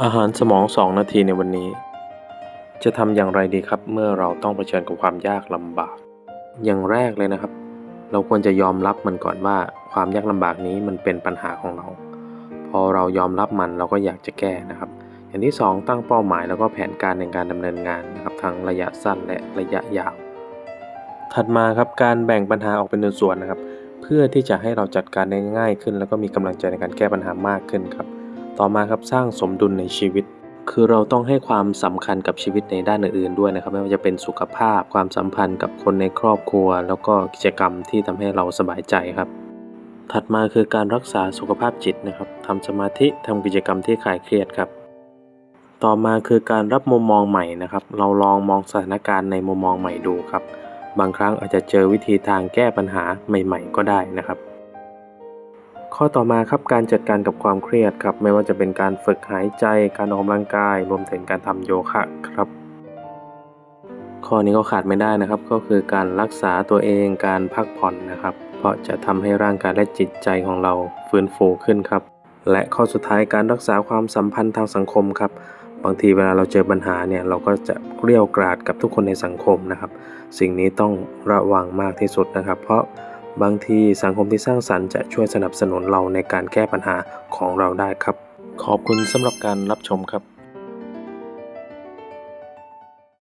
อาหารสมอง2นาทีในวันนี้ จะทำอย่างไรดีครับ เมื่อเราต้องเผชิญกับความยากลำบาก อย่างแรกเลยนะครับ เราควรจะยอมรับมันก่อนว่าความยากลำบากนี้มันเป็นปัญหาของเรา พอเรายอมรับมันเราก็อยากจะแก้นะครับ อย่างที่ 2 ตั้งเป้าหมายแล้วก็แผนการในการดำเนินงานนะครับทั้งระยะสั้นและระยะยาว ถัดมาครับการแบ่งปัญหาออกเป็นส่วนๆนะครับ เพื่อที่จะให้เราจัดการได้ง่ายขึ้น แล้วก็มีกำลังใจในการแก้ปัญหามากขึ้นครับ ต่อมาครับสร้างสมดุลในชีวิต คือเราต้องให้ความสำคัญกับชีวิตในด้านอื่นๆด้วยนะครับ ไม่ว่าจะเป็นสุขภาพ ความสัมพันธ์กับคนในครอบครัว แล้วก็กิจกรรมที่ทำให้เราสบายใจครับ ถัดมาคือการรักษาสุขภาพจิตนะครับทำสมาธิทำกิจกรรมที่คลายเครียดครับ ต่อมาคือการรับมุมมองใหม่นะครับ เราลองมองสถานการณ์ในมุมมองใหม่ดูครับ บางครั้งอาจจะเจอวิธีทางแก้ปัญหาใหม่ ๆ ก็ได้นะครับ ข้อต่อมาครับการจัดการกับความเครียดครับ ไม่ว่าจะเป็นการฝึกหายใจ การออกกำลังกาย รวมถึงการทำโยคะครับ ข้อนี้ก็ขาดไม่ได้นะครับ ก็คือการรักษาตัวเองการพักผ่อนนะครับ เพราะจะทำให้ร่างกายและจิตใจของเราฟื้นฟูขึ้นครับ และข้อสุดท้ายการรักษาความสัมพันธ์ทางสังคมครับบางทีเวลาเราเจอปัญหาเนี่ยเราก็จะเกลี้ยวกราดกับทุกคนในสังคมนะครับ สิ่งนี้ต้องระวังมากที่สุดนะครับ เพราะ บางทีสังคมที่สร้างสรรค์จะช่วยสนับสนุนเราในการแก้ปัญหาของเราได้ครับ ขอบคุณสำหรับการรับชมครับ